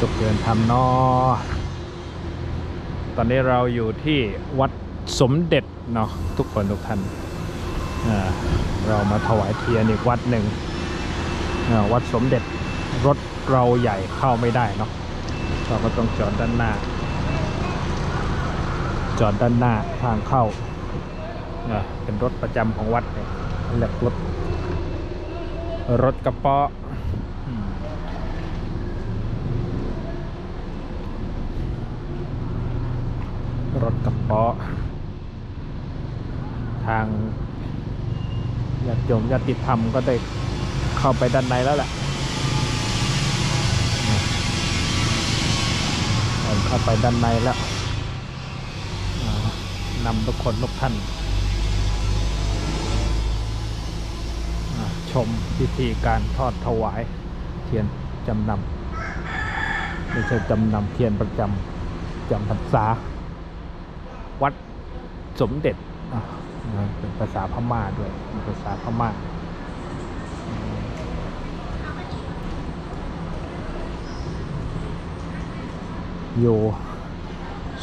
สุขเดินทำนอตอนนี้เราอยู่ที่วัดสมเด็จเนาะทุกคนทุกท่านเรามาถวายเทียนอีกวัดหนึ่งวัดสมเด็จรถเราใหญ่เข้าไม่ได้เนาะเราก็ต้องจอดด้านหน้า จอดด้านหน้าทางเข้าเป็นรถประจำของวัดเนี่ยเรียกรถรถกระเป๋ออืม รถกระเป๋อทางญาติโยมญาติธรรมก็ได้เข้าไปด้านในแล้วแหละอะเข้าไปด้านในแล้วนำทุกคนทุกท่านชมพิธีการทอดถวายเทียนจำนำไม่ใช่จำนำเทียนประจำจำพรรษา วัดสมเด็จเป็นภาษาพม่าด้วยเป็นภาษาพม่าอยู่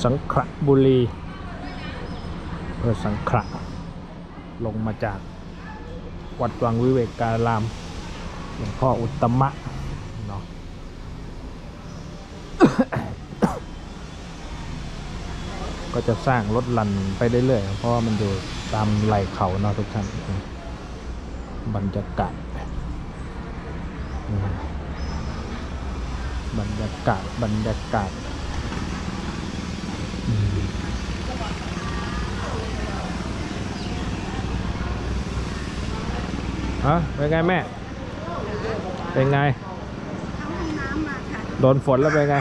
สังขละบุรีเพื่อสังขละลงมาจากวัดวังวิเวกการามหลวงพ่ออุตตมะเนาะ ก็จะสร้างรถลันไปเรื่อยๆเพราะว่ามันอยู่ตามไหล่เขาเนาะทุกท่านบรรยากาศบรรยากาศบรรยากาศฮะเป็นไงแม่ เป็นไง โดนฝนแล้วเป็นไง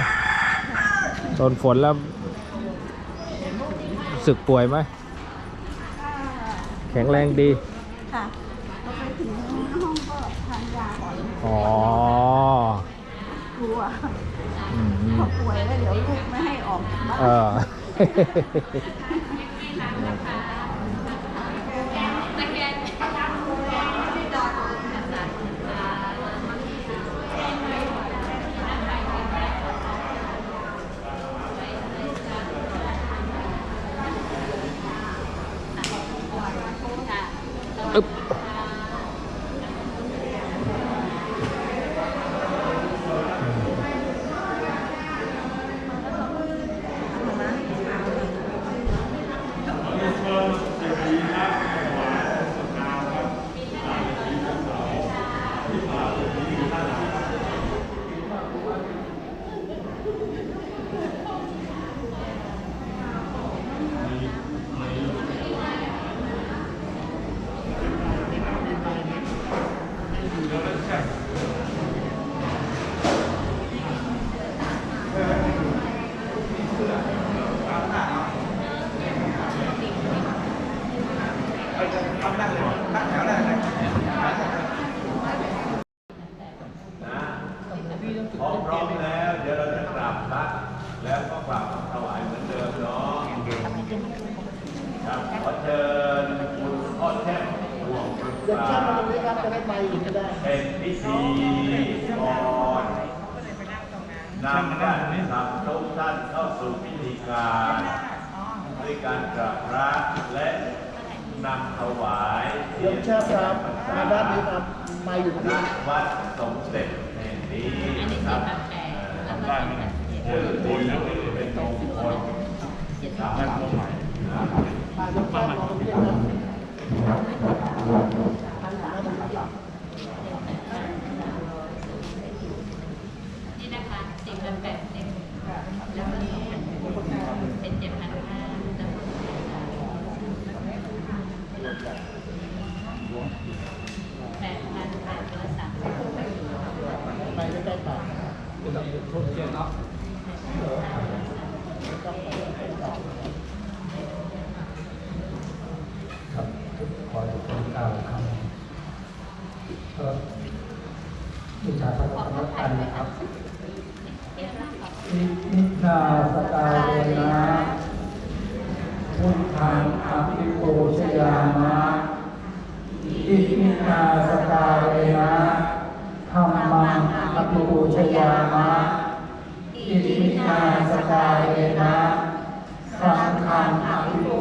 โดนฝนแล้ว สึกป่วยไหมแข็งแรงดี ค่ะพอไปถึงห้องก็ทานยาก่อนอ๋อกลัวอืมพอป่วยแล้วเดี๋ยวลูกไม่ให้ออกจากบ้าน เอออึ๊บ พร้อมพร้อมแล้ว เดี๋ยวเราจะกราบพระแล้วก็กราบถวายเหมือนเดิมเนาะครับขอเชิญคุณพ่อแท่งห่วงปรึกษาเป็นพิธีก่อนนำญาติธรรมทุกท่านเข้าสู่พิธีการด้วยการกราบพระและนำถวายเดี๋ยวเชิญครับมาด้านนี้ครับมาอยู่ตรงนี้วัดสมเด็จแห่งนี้นะครับทำได้ไหมชื่อดีเป็นมงคลสามารถเข้าใหม่ คนเก่าครับก็บูชาพระรักัยนะครับอิทิาสตาเลนะพุทธังอภิปูชยามะอิทินาสตาเลนะธรรมังอภิปูชยามะอิทินาสตาเลนะสังฆังอภิปู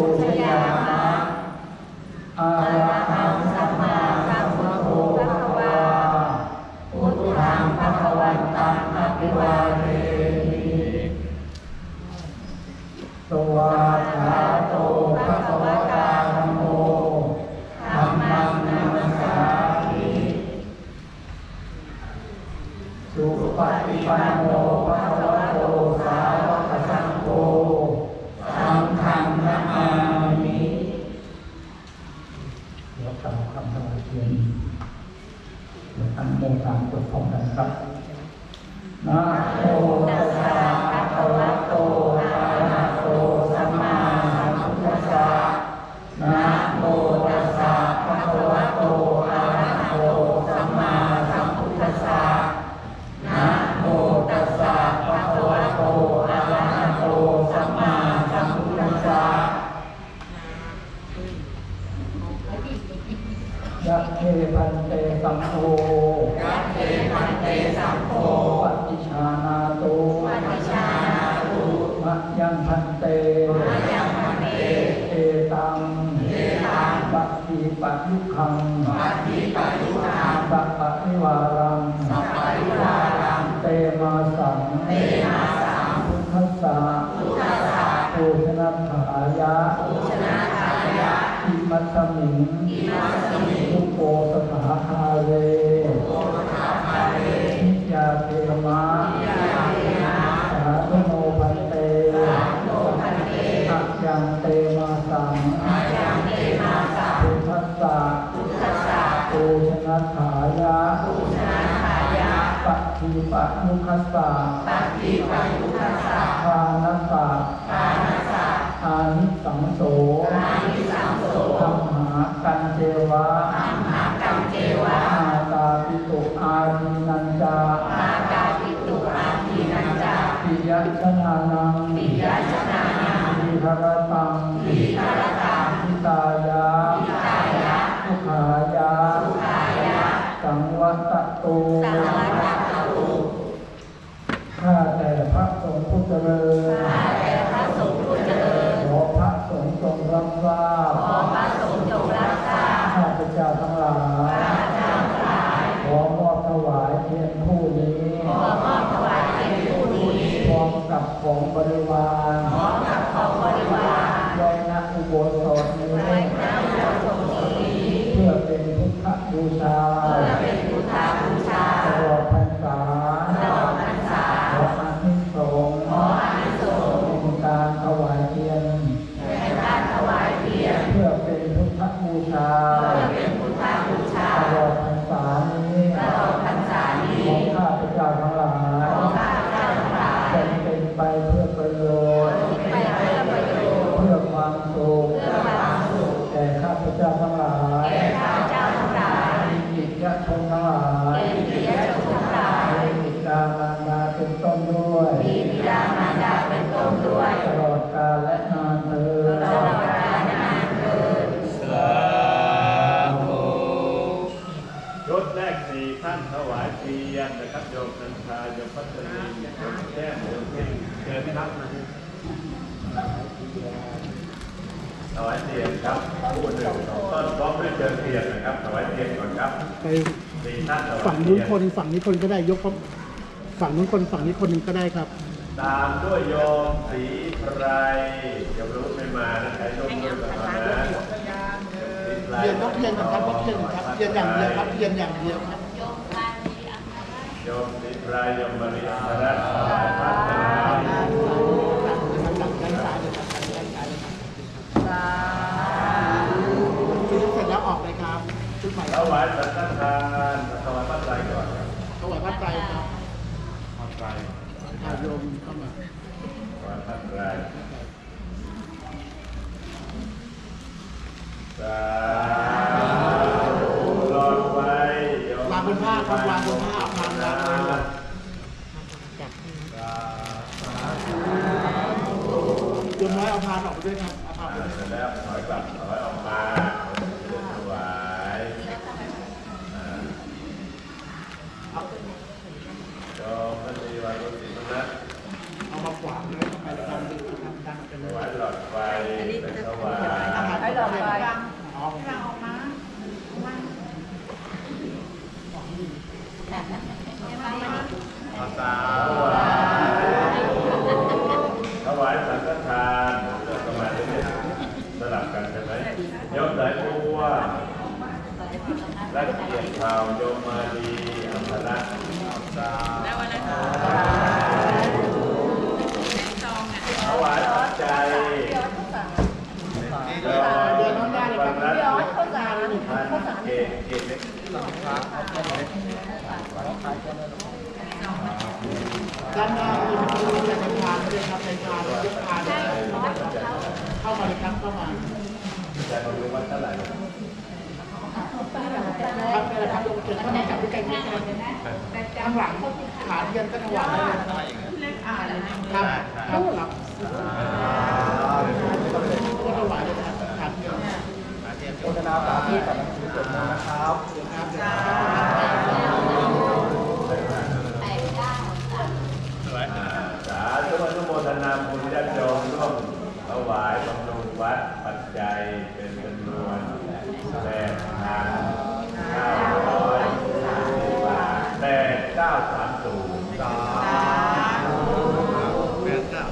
สมิงทุโปสถาคาเรนิยาเทมะสาธุโมพันเตอัจยังเตมาสังพุทธัสสะปูชนะขายะปัจจิปะมุขัสสะทานัสสะานสังโสอานสังโสธรรมะกันเจวะธรรมะกันเจวะอาตาปิตุอารีนันจาอาตาปิตุอารีนันจาปิยชนานังปิยชนานังวิหะรตังวิหะรตังทิตาย ถวายเตียงครับผู้หนึ่งสต้นพร้อมด้วยเชิญเตียงนะครับถวายเตียงก่อนครับไปฝั่งนู้นคนฝั่งนี้คนก็ได้ยกฝั่งนู้นคนฝั่งนี้คนหนึ่งก็ได้ครับ ตามด้วยโยมสีไพรเดี๋ยวรู้ไม่มาใครร่มด้วยกันมนะเรียนต้องเพียนครับเพียนครับเพียนอย่างเดียวครับเพียนอย่างเดียวครับ โยมศรีไพรโยมบริหารรัตน์า จ้ะจนน้อยเอาพานออกไปด้วยครับเอาพานไปด้วแล้วถอยกลับถอยออกมาถวายจอมพระดีวันรุษีนะเอามาขวางเลยไปทำดีทำดังไปเนถวายหลอดไฟเป็นถาย ด้านหน้ามีประตูจากในพานด้วยครับในพานยกานเข้ามาเลยครับเข้ามาจะมาดูว่าเท่าไหร่ครับนี่แหละครับลงเชิญเข้ามาจับด้วยกันนะครับข้างหลังขาเทียนก็ถวายเลยนะครับครับครับก็ถวายเลยนะครับขาเทียนโฆษณาสาธิตกับหนังสือจดมานะครับ สาธุอ นาบุญญาติโยมร่วมถวายบำรุงวัดปัจจัยเป็นจำนวนแปดพันเก้าร้อยสิบบาทแปดเก้าสามศูนย์สามแปดเก้า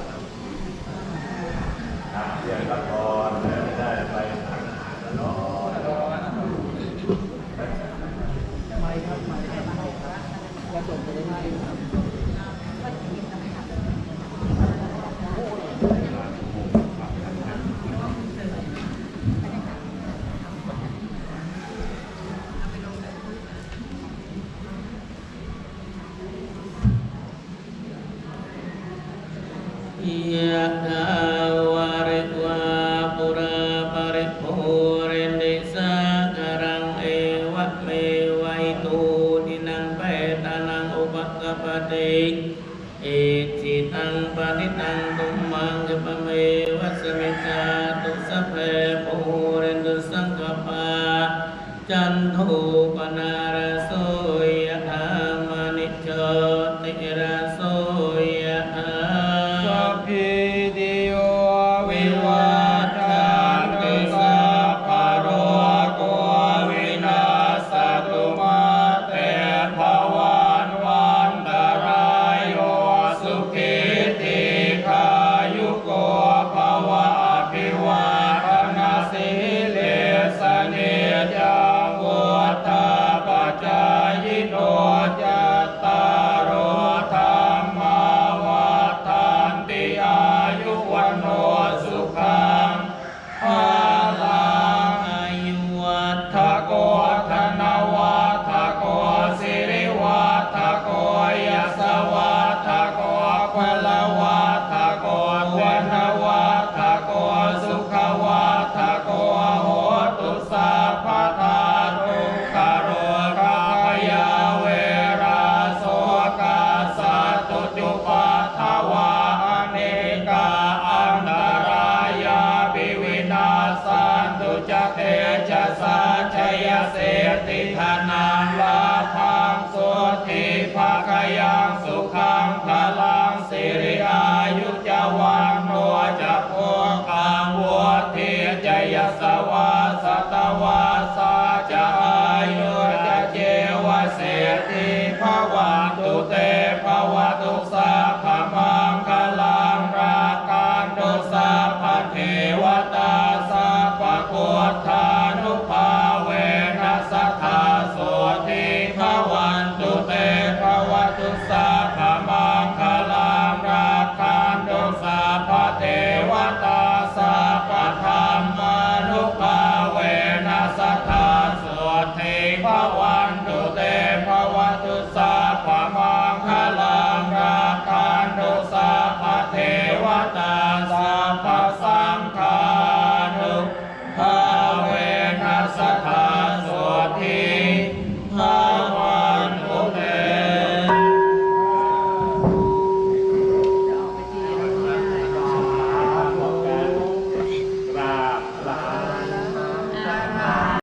ครับเสียงละครแล้วได้ไปทางนอนย จั อ